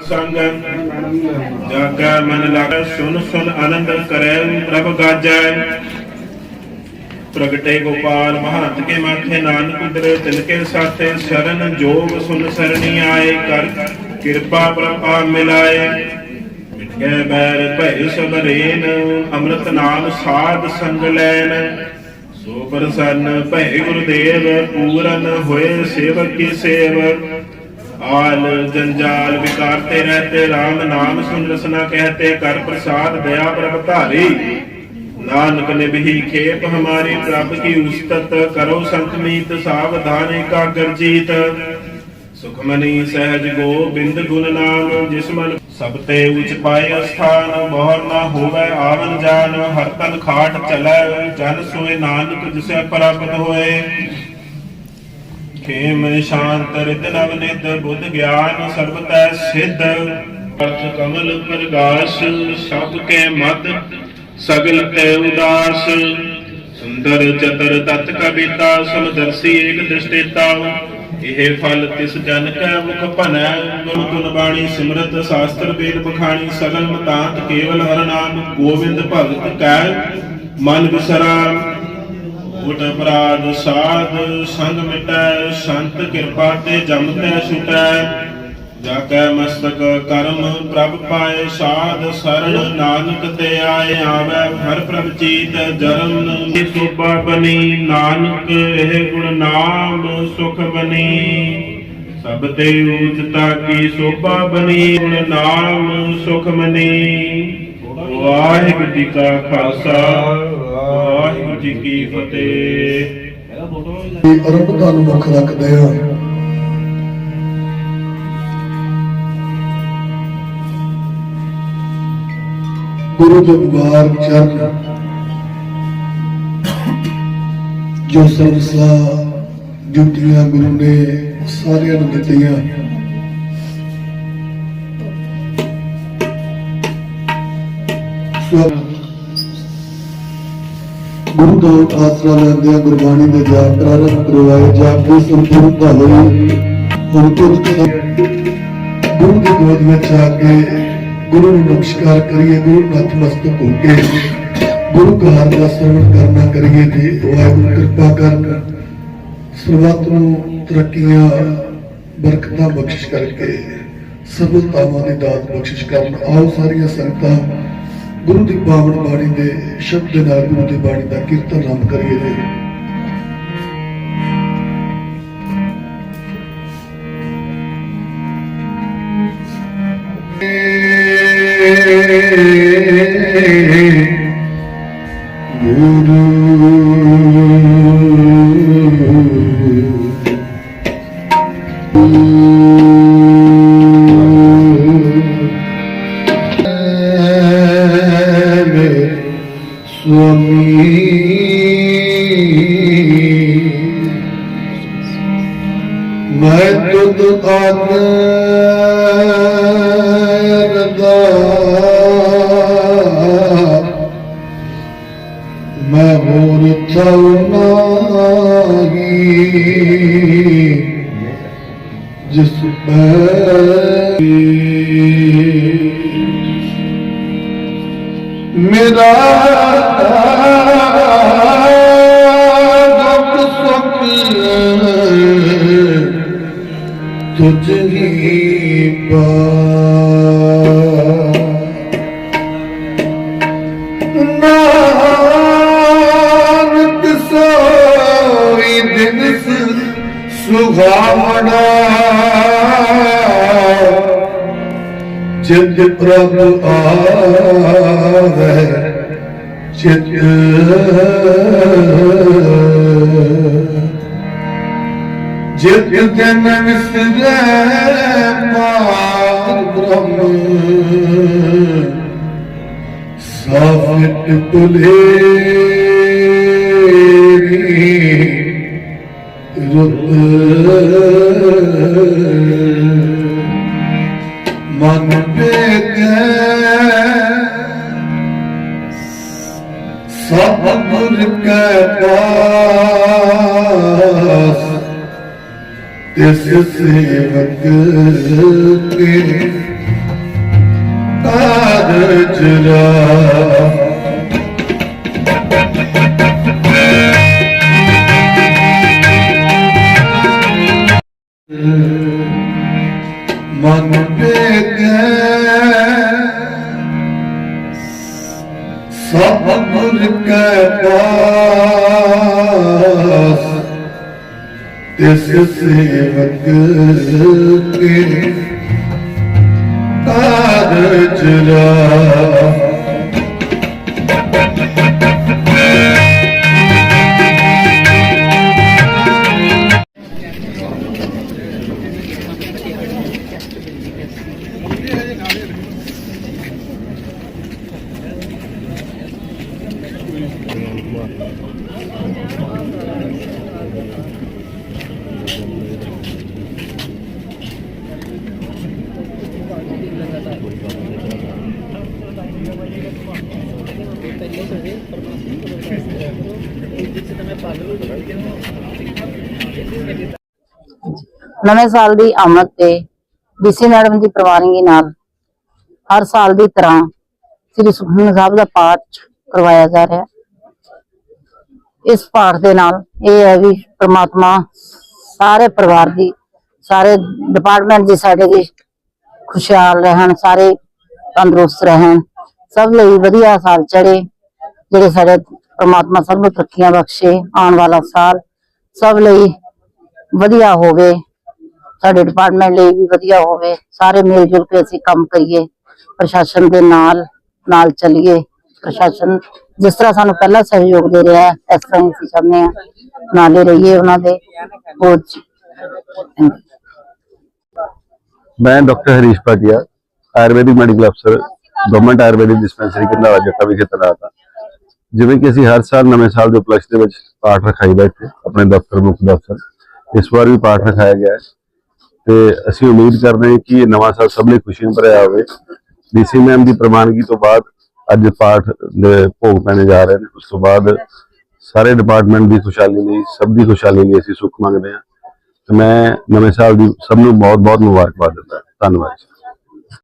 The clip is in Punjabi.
ਸੰਗ ਜਾਗਾ ਮਨ ਲਾਗੈ ਸੁਨ ਸੁਨ ਆਨੰਦ ਕਰੈ ਪ੍ਰਭ ਗਾਜੈ। ਪ੍ਰਗਟੇ ਗੋਪਾਲ ਮਹੰਤ ਕੇ ਮਾਥੇ ਨਾਨਕ ਉਦਰੇ ਤਿਲ ਕੇ ਸਾਥੇ ਸ਼ਰਨ ਜੋਗ ਸੁਨ ਸਰਣੀ ਆਏ ਕਰ, ਕਿਰਪਾ ਪ੍ਰਭਾ ਮਿਲਾਏ। ਮਿਟੇ ਬੈਰ ਭੈ ਸਬਰੇਨ ਅੰਮ੍ਰਿਤ ਨਾਮ ਸਾਧ ਸੰਗ ਲੈਨ। ਸੋ ਪ੍ਰਸੰਨ ਭੈ ਗੁਰਦੇਵ, ਪੂਰਨ ਹੋਏ ਸੇਵਕ ਕੀ ਸੇਵ ਆਲ ਜੰਜਾਲ ਵਿਕਾਰਤੇ ਰਹਤੇ RAM ਨਾਮ ਸੁਨ ਰਸਨਾ ਕਹਤੇ, ਕਰ ਪ੍ਰਸਾਦ ਦਇਆ ਪ੍ਰਭ ਧਾਰੀ। ਨਾਨਕ ਨਿਭੀ ਖੇਪ ਹਮਾਰੀ ਪ੍ਰਭ ਕੀ ਉਸਤਤ, ਕਰੋ ਸੰਤਮੀਤ ਸਾਵਧਾਨ ਏਕਾਗਰ ਜੀਤ। ਸੁਖਮਨੀ ਸਹਿਜ ਗੋਬਿੰਦ ਗੁਣ ਨਾਮ, ਜਿਸ ਮਨ ਸਭ ਤੇ ਉਚ ਪਾਏ ਅਸਥਾਨ, ਬਹੁਰ ਨਾ ਹੋਵੇ ਆਵਨ ਜਾਨ, ਹਰ ਤਨ ਖਾਟ ਚਲੈ, ਜਨ ਸੋਏ ਨਾਨਕ, ਜਿਸੈ ਪ੍ਰਾਪਤ ਹੋਏ। ਖੇਮ ਸ਼ਾਂਤ ਰਿਤ ਨਵ ਨਿਤ ਬੁੱਧ ਗਿਆਨ ਸਰਬ ਤੈ ਸਿੱਧ। ਅਰਥ ਕਮਲ ਪ੍ਰਗਾਸ, ਸਭ ਕੇ ਮਦ, ਸਗਲ ਤੇ ਉਦਾਸ। ਸੁੰਦਰ ਚਤਰ ਤਤ ਕਬੀਤਾ ਸਮਦਰਸੀ ਏਕ ਦ੍ਰਿਸ਼ਟੇਤਾ। ਇਹ ਫਲ ਤਿਸ ਜਨ ਕੈ ਮੁਖ ਭਨੈ, ਗੁਣ ਗੁਣ ਬਾਣੀ ਸਿਮਰਤ, ਸ਼ਾਸਤਰ ਵੇਦ ਬਖਾਣੀ ਸਗਲ ਮਤਾਂਤ ਕੇਵਲ ਹਰ ਨਾਮ ਗੋਬਿੰਦ ਭਗਤ ਕੈ, ਮਨ ਵਿਸਰਾਮ ਉਟ ਅਪਰਾਧ, ਸਾਧ ਸੰਗ ਮਿਟੈ, ਸੰਤ ਕਿਰਪਾ ਤੇ ਜਮ ਤੈ ਛੁਟੈ। ਜਾ ਕੈ ਮਸਤਕ ਕਰਮ ਪ੍ਰਭ ਪਾਏ, ਸਾਧ ਸਰਣ ਨਾਨਕ ਤੇ ਆਏ, ਆਵੈ ਹਰ ਪ੍ਰਭ ਚੀਤ ਜਰਮ ਕੀ ਬਨੀ। ਨਾਨਕ ਇਹ ਗੁਣ ਨਾਮ ਸੁਖ ਬਨੀ। ਸਭ ਤੇ ਉਚਤਾ ਕੀ ਸੋਭਾ ਬਣੀ ਗੁਣ ਨਾਮ ਸੁਖ ਮਨੀ। ਵਾਹਿਗੁਰੂ ਜੀ ਕਾ ਖਾਲਸਾ। ਵਾਹਿਗੁਰੂ ਜੀ ਕੀ ਫਤਿਹ। ਅਰਬਤਾ ਨੂੰ ਮੁੱਖ ਰੱਖਦੇ ਹਾਂ ਗੁਰੂ ਦੇ ਬਾਰ ਚਰਨ ਜੋ ਸੰਸਾ ਜੁਟੀਆਂ ਗੁਰੂ ਨੇ ਸਾਰਿਆਂ ਨੂੰ ਦਿੱਤੀਆਂ। ਸੋ ਗੁਰੂ ਦਾ ਆਸਰਾ ਲੈਂਦਿਆਂ ਗੁਰਬਾਣੀ ਦੇ ਜਾਪ ਪ੍ਰਾਰੰਭ ਕਰਵਾਏ ਜਾਪ ਦੀ ਸੰਪੂਰਨਤਾ ਹੋਈ ਹੁਣ ਤੁਧ ਕਦਾ ਗੁਰੂ ਦੀ ਗੋਦ ਵਿੱਚ ਆ ਕੇ ਗੁਰੂ ਨੂੰ ਨਮਸਕਾਰ ਕਰੀਏ, ਗੁਰੂ ਨਤਮਸਤਕ ਹੋ ਕੇ ਗੁਰੂ ਘਰ ਦਾ ਸਰਵਣ ਕਰਨਾ ਕਰੀਏ ਤੇ ਵਾਹਿਗੁਰੂ ਕਿਰਪਾ ਕਰਨ ਸਰਬੱਤ ਨੂੰ ਤਰੱਕੀਆਂ, ਬਰਕਤਾਂ ਬਖਸ਼ਿਸ਼ ਕਰਕੇ ਸਫਲਤਾਵਾਂ ਦੀ ਦਾਤ ਬਖਸ਼ਿਸ਼ ਕਰਨ। ਆਓ ਸਾਰੀਆਂ ਸੰਗਤਾਂ ਗੁਰੂ ਦੀ ਪਾਵਨ ਬਾਣੀ ਦੇ ਸ਼ਬਦ ਦੇ ਨਾਲ ਗੁਰੂ ਦੀ ਬਾਣੀ ਦਾ ਕੀਰਤਨ ਆਰੰਭ ਕਰੀਏ ਜੀ। ਗੁਰੂ ਸੁਆਮੀ। ਮੈਂ ਤੁਧ ਆਨੰਦਾ ਮੈਂ ਹੋਰ ਚਾਉਨਾਗੀ ਜਿਸ ਮੈਂ ਮੇਰਾ ਸੁਹਾਵਣਾ। ਜਿਤ ਪ੍ਰਭ ਆਵੇ ਚਿਤ ਜਿਤ ਜਨ ਵਿਸਰੇ ਪਾਰ ਬ੍ਰਹਮ ਸਾਫਿਤ ਤੁਲੇ ਰੁੱਤ ਮਨ ਤਿਸ ਸੇਵਕ ਕੇ ਕਾਰਜ ਰਾ ਮਨ ਟੇਕੈ ਸਭ ਮੁਰ ਕੈ ਪਾਸ ਤਿਸ ਸੇਵਕ ਕੇ ਕਾਰਜ ਰਾ ਨਵੇਂ ਸਾਲ ਦੀ ਆਮਦ ਤੇ ਡੀਸੀ ਮੈਡਮ ਦੀ ਪ੍ਰਵਾਨਗੀ ਨਾਲ ਹਰ ਸਾਲ ਦੀ ਤਰ੍ਹਾਂ ਸ੍ਰੀ ਸੁਖਮਨੀ ਸਾਹਿਬ ਦਾ ਪਾਠ ਕਰਵਾਇਆ ਜਾ ਰਿਹਾ ਇਸ ਪਾਠ ਦੇ ਨਾਲ ਇਹ ਹੈ ਵੀ ਪ੍ਰਮਾਤਮਾ ਸਾਰੇ ਪਰਿਵਾਰ ਦੀ, ਸਾਰੇ ਡਿਪਾਰਟਮੈਂਟ ਦੀ ਸਾਡੇ ਦੀ ਖੁਸ਼ਹਾਲ ਰਹਿਣ, ਸਾਰੇ ਤੰਦਰੁਸਤ ਰਹਿਣ, ਸਭ ਲਈ ਵਧੀਆ ਸਾਲ ਚੜੇ, ਜਿਹੜੇ ਸਾਡੇ ਪ੍ਰਮਾਤਮਾ ਸਭ ਨੂੰ ਤਰੱਕੀਆਂ ਬਖਸ਼ੇ ਆਉਣ ਵਾਲਾ ਸਾਲ ਸਭ ਲਈ ਵਧੀਆ ਹੋਵੇ, ਸਾਡੇ ਡਿਪਾਰਟਮੈਂਟ ਲਈ ਵੀ ਵਧੀਆ ਹੋਵੇ, ਸਾਰੇ ਮਿਲ ਜੁਲ ਕੇ ਅਸੀਂ ਕੰਮ ਕਰੀਏ, ਪ੍ਰਸ਼ਾਸਨ ਦੇ ਨਾਲ ਨਾਲ ਚੱਲੀਏ। ਪ੍ਰਸ਼ਾਸਨ ਜਿਸ ਤਰ੍ਹਾਂ ਸਾਨੂੰ ਪਹਿਲਾਂ ਸਹਿਯੋਗ ਦੇ ਰਿਹਾ ਹੈ, ਇਸ ਤਰ੍ਹਾਂ ਹੀ ਅਸੀਂ ਚਾਹੁੰਦੇ ਹਾਂ ਨਾਲੇ ਰਹੀਏ ਉਹਨਾਂ ਦੇ ਹੋਰ ਮੈਂ ਡਾਕਟਰ ਹਰੀਸ਼ ਭਾਟੀਆ, ਆਯੁਰਵੈਦਿਕ ਮੈਡੀਕਲ ਅਫਸਰ ਗਵਰਨਮੈਂਟ ਆਯੁਰਵੈਦਿਕ ਡਿਸਪੈਂਸਰੀ ਕੰਧਾਲਾ ਜੱਟਾ ਵਿਖੇ ਤੈਨਾਤ ਹਾਂ। ਜਿਵੇਂ ਕਿ ਅਸੀਂ ਹਰ ਸਾਲ ਨਵੇਂ ਸਾਲ ਦੇ ਉਪਲਕਸ਼ ਦੇ ਵਿੱਚ ਪਾਠ ਰਖਾਈਦਾ ਇੱਥੇ ਆਪਣੇ ਦਫ਼ਤਰ, ਮੁੱਖ ਦਫ਼ਤਰ। ਇਸ ਵਾਰ ਵੀ ਪਾਠ ਰਖਾਇਆ ਗਿਆ ਹੈ। ਤੇ ਅਸੀਂ ਉਮੀਦ ਕਰਦੇ ਹਾਂ ਕਿ ਇਹ ਨਵਾਂ ਸਾਲ ਸਭ ਲਈ ਖੁਸ਼ੀਆਂ ਭਰਿਆ ਹੋਵੇ। ਡੀਸੀ ਮੈਮ ਦੀ ਪ੍ਰਵਾਨਗੀ ਤੋਂ ਬਾਅਦ ਅੱਜ ਪਾਠ ਦੇ ਭੋਗ ਪੈਣੇ ਜਾ ਰਹੇ ਨੇ, ਉਸ ਤੋਂ ਬਾਅਦ ਸਾਰੇ ਡਿਪਾਰਟਮੈਂਟ ਦੀ ਖੁਸ਼ਹਾਲੀ ਲਈ, ਸਭ ਦੀ ਖੁਸ਼ਹਾਲੀ ਲਈ ਅਸੀਂ ਸੁੱਖ ਮੰਗਦੇ ਹਾਂ। ਤੇ ਮੈਂ ਨਵੇਂ ਸਾਲ ਦੀ ਸਭ ਨੂੰ ਬਹੁਤ ਬਹੁਤ ਮੁਬਾਰਕਬਾਦ ਦਿੰਦਾ ਧੰਨਵਾਦ ਜੀ।